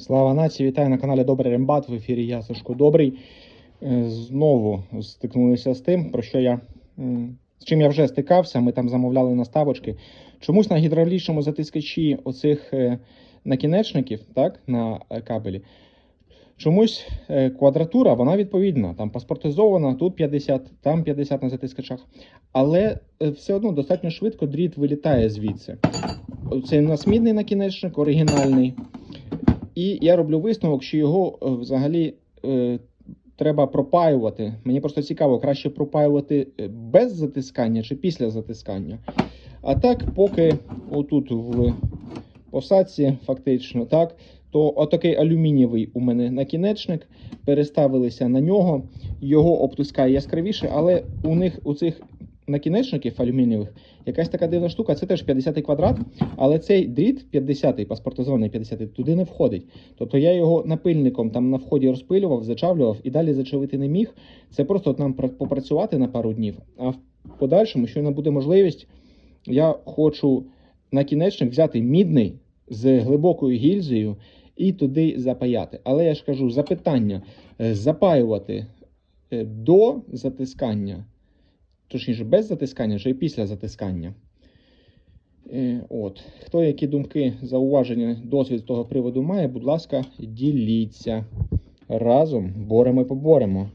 Слава нації, вітаю на каналі Добрий Рембат. В ефірі я Сашко Добрий. Е, Знову стикнулися з тим, про що я з чим я вже стикався. Ми там замовляли наставочки. Чомусь на гідравлічному затискачі оцих е, накінечників, так, на кабелі. Чомусь е, квадратура, вона відповідна. Там паспортизована, тут 50, там 50 на затискачах. Але все одно достатньо швидко дріт вилітає звідси. Це у нас мідний накінечник, оригінальний. І я роблю висновок, що його е, взагалі е, треба пропаювати. Мені просто цікаво, краще пропаювати е, без затискання чи після затискання. А так, поки отут в посадці, фактично, так, то отакий алюмінієвий у мене накінечник, переставилися на нього, його обтискає яскравіше, але у них у цих накінечників алюмінієвих якась така дивна штука, це теж 50 квадрат, але цей дріт 50-й, паспортизований 50-й, туди не входить. Тобто я його напильником там на вході розпилював, зачавлював і далі зачавити не міг. Це просто от нам попрацювати на пару днів. А в подальшому, щойно буде можливість, я хочу накінечник взяти мідний з глибокою гільзою і туди запаяти. Але я ж кажу, запитання е, запаювати е, до затискання, точніше, без затискання, вже і після затискання. Е, От. Хто які думки, зауваження, досвід з того приводу має, будь ласка, діліться. Разом боремо і поборемо.